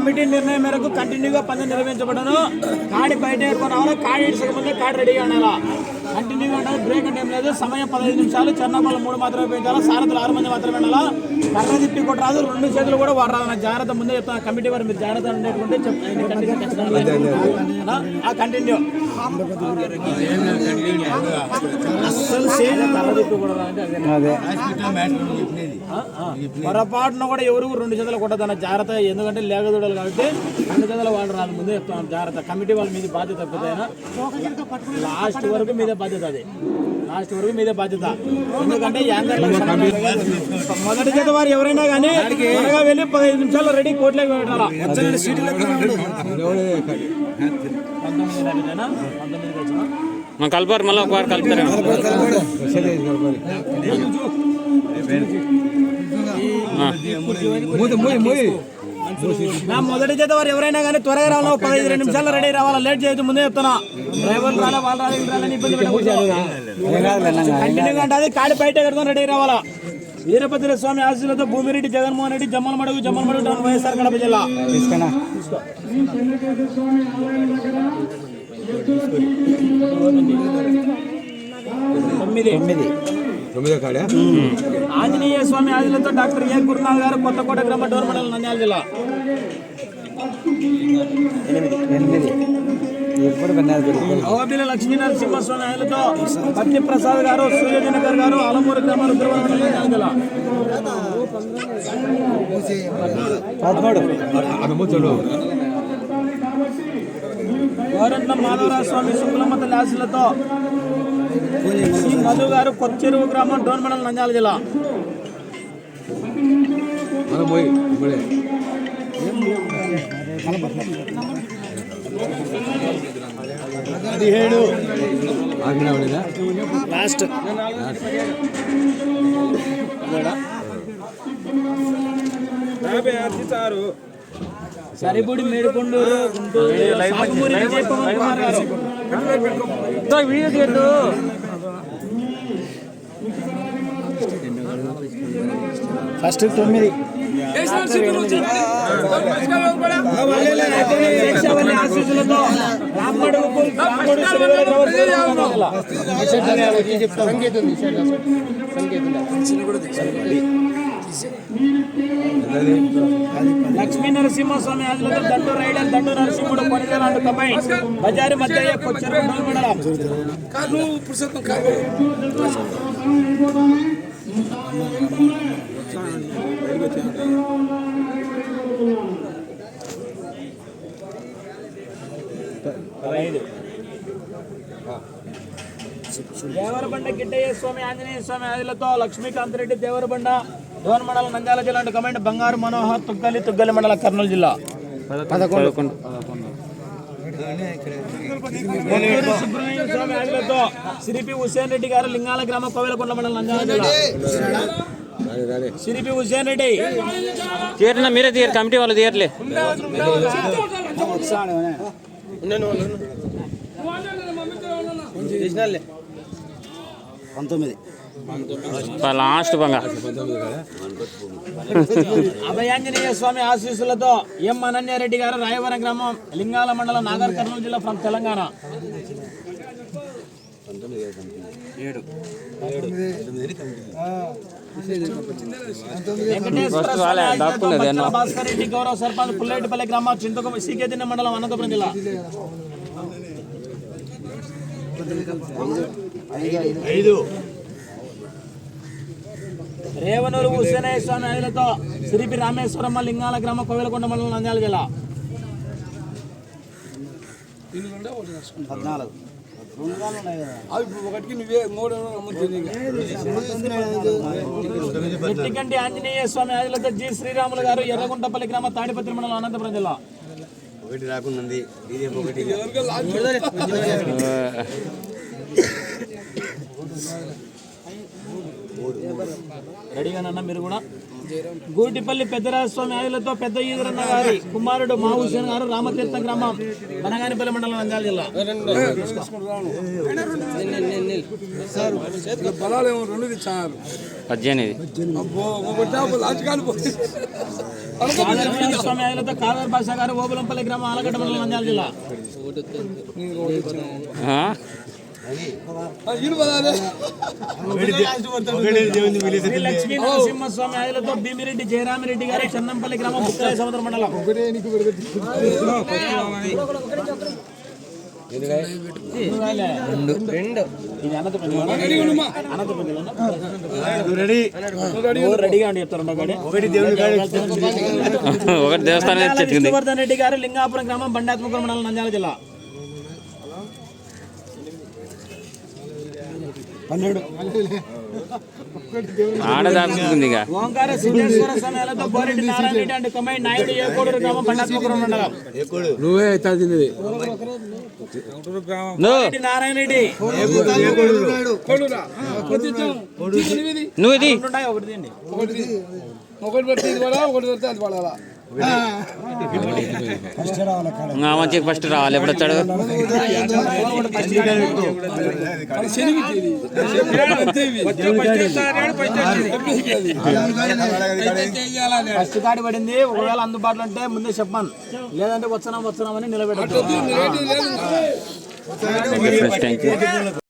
Committee నిర్ణయం మేరకు కంటిన్యూగా పనులు నిర్వహించబడను. కాడి బయట ఏర్కొని కాడి ఇడిసక ముందే కాడి రెడీగా ఉండాలా? కంటిన్యూగా ఉండాలి. బ్రేక్ అంటే ఏం లేదు. సమయం పదహైదు నిమిషాలు. చెన్నపల్లి మూడు మాత్రమే పెంచాలా సారథులు ఆరు మంది మాత్రమే ఉండాలా కర్ర తిప్పి కొట్టరాదు రెండు చేతులు కూడా వాడరాదు. నా జాగ్రత్త ముందే చెప్తాను కమిటీ వారు మీరు జాగ్రత్త ఉండేటువంటి కంటిన్యూ. ఆ కంటిన్యూ. అస్సలు అంటే. పొరపాటున కూడా ఎవరు రెండు చేతులు కొట్టదన్న జాగ్రత్త. ఎందుకంటే లేగదూడలు కాబట్టి రెండు చేతులు వాళ్ళు రాదు ముందే చెప్తాను జాగ్రత్త. కమిటీ వాళ్ళ మీద బాధ్యత తప్పుతాయినా లాస్ట్ వరకు మీదే బాధ్యత అది. లాస్ట్ వరకు మీదే బాధ్యత. ఎందుకంటే మొదటి చేత వారు ఎవరైనా కానీ త్వరగా వెళ్ళి పదిహేను నిమిషాల్లో రెడీ కోట్లోకి పెట్టాలా పంతొమ్మిది దాటిదేనా? పంతొమ్మిదికి వచ్చినా? మా కలుపుతారు మళ్ళీ ఒక వారు కలుపుతారు నా మొదటి చేత వారు ఎవరైనా కానీ త్వరగా రావాలా? పదహైదు రెండు నిమిషాల్లో రెడీ రావాలా? లేట్ చేయొద్దు ముందే చెప్తున్నా. డ్రైవర్లు రాలే వాళ్ళు రాలే రాలని ఇబ్బంది కంటిన్యూగా అంటే అది కాడి బయట కడుకొని రెడీ రావాలా? వీరభద్ర స్వామి ఆశీస్సులతో భూమిరెడ్డి జగన్మోహన్ రెడ్డి జమ్మల మడుగు జమ్మల మడుగు టౌన్ వైఎస్ఆర్ కడప జిల్లా. తొమ్మిది. తొమ్మిదో. కాడా? ఆంజనేయ స్వామి ఆశీస్సులతో డాక్టర్ ఏ గురునాథ్ గారు కొత్తకోట గ్రామ డోర్ మండలం నంద్యాల జిల్లా. ఎనిమిది. పెన్నాది అవబిల లక్ష్మీ నరసింహస్వామి ఆయనతో పత్తి ప్రసాద్ గారు సూర్యదినకర్ గారు అలమూరు గ్రామ రుద్రవరం జిల్లా. పదమూడు. అనుమతులు గోరంట్ల మాధవరావు స్వామి శుక్లమ్మ తల్లి శ్రీ మధు గారు కొచ్చెరువు గ్రామం డోన్ మండలం నంద్యాల జిల్లా. పదిహేడు. ఆగినా ఉండేదా లాస్ట్. సరిపూడి మేడుకొండూరు వీడియో తీయద్దు. ఫస్ట్ తొమ్మిది. శ్రీవేల లక్ష్మీ నరసింహస్వామి ఆశీస్సులతో దండు రైడర్ దండు నరసింహుడు కొనిదల అంటూ కంబైన్ బజారు మధ్య కొచ్చెరు మండలం. దేవరబండ గిట్టయ్య స్వామి ఆంజనేయ స్వామి ఆదిలతో లక్ష్మీకాంత్ రెడ్డి దేవరబండ డోన్ మండలం నంద్యాల జిల్లా అంటూ కమెంట్ బంగారు మనోహర్ తుగ్గలి తుగ్గలి మండలం కర్నూలు జిల్లా. పదకొండు. సుబ్రహ్మణ్య స్వామి ఆదిలతో సిరిపి హుసేన్ రెడ్డి గారు లింగాల గ్రామ కోవెలకొండ మండలం నంద్యాల జిల్లా. సిరిపి హుసేన్ రెడ్డి. తీయటనా మీరే తీయరు కమిటీ వాళ్ళు తీయట్లే. పంతొమ్మిది. లాస్ట్ అభయాంజనేయ స్వామి ఆశీస్సులతో ఎం అనన్యారెడ్డి గారు రాయవరం గ్రామం లింగాల మండలం నాగర్ కర్నూలు జిల్లా ఫ్రమ్ తెలంగాణ. భాస్కర్ రెడ్డి గౌరవ సర్పంచ్ పుల్లేటిపల్లి గ్రామం చింతకొమ్మ సీకేదిన్న మండలం అనంతపురం జిల్లా. ఐదు. రేవనూరు హుసేనయ్య స్వామి ఆయులతో సిరిపి రామేశ్వరమ్మ లింగాల గ్రామ కోవిలకొండ మండలం నంద్యాల జిల్లా. పద్నాలుగు. నెట్టికంటి ఆంజనేయ స్వామి ఆయులతో జి శ్రీరాములు గారు ఎర్రగుంటపల్లి గ్రామ తాడిపత్రి మండలం అనంతపురం జిల్లా. ఒకటి ఒకటి. రెడీగానన్నా మీరు కూడా? గూటిపల్లి పెద్దరాజస్వామి ఆయులతో పెద్ద ఈదురన్న గారి కుమారుడు మా హుసేన్ గారు రామతీర్థ గ్రామం బనగానిపల్లి మండలం నంద్యాల జిల్లా. పద్దెనిమిది. స్వామి ఆయులతో కాదర్ భాష గారు ఓబులంపల్లి గ్రామం ఆలగడ్డ మండలం నంద్యాల జిల్లా. నరసింహస్వామి ఆయులతో భీమిరెడ్డి జయరామిరెడ్డి గారు చెన్నంపల్లి గ్రామం ముక్తాయ సముద్ర మండలం. ఒకటి దేవస్థానం రెడ్డి గారు లింగాపురం గ్రామం బండాత్మపురం మండలం నంద్యాల జిల్లా. ఆడ దాచుకుంది ఇక ఓంకార సిద్ధేశ్వర సమయాలతో బోరెడ్డి నారాయణ రెడ్డి అండ్ కమాండ్ నాయుడు ఏకోడూరు గ్రామం బండాత్మపురం మండలం నువ్వే నువ్వు రెడ్డి నారాయణ రెడ్డి. నువ్వు ఇది? ఒకటి ఒకటి ఇది పడాలా? ఒకటి పెడితే అది పడాలా? మంచిగా ఫస్ట్ రావాలి. ఎప్పుడు వచ్చాడు? ఫస్ట్ కార్డు పడింది ఒకవేళ అందుబాటులో ఉంటే ముందే చెప్పాను లేదంటే వచ్చాం వచ్చామని నిలబెట్టారు ఫస్ట్ థ్యాంక్ యూ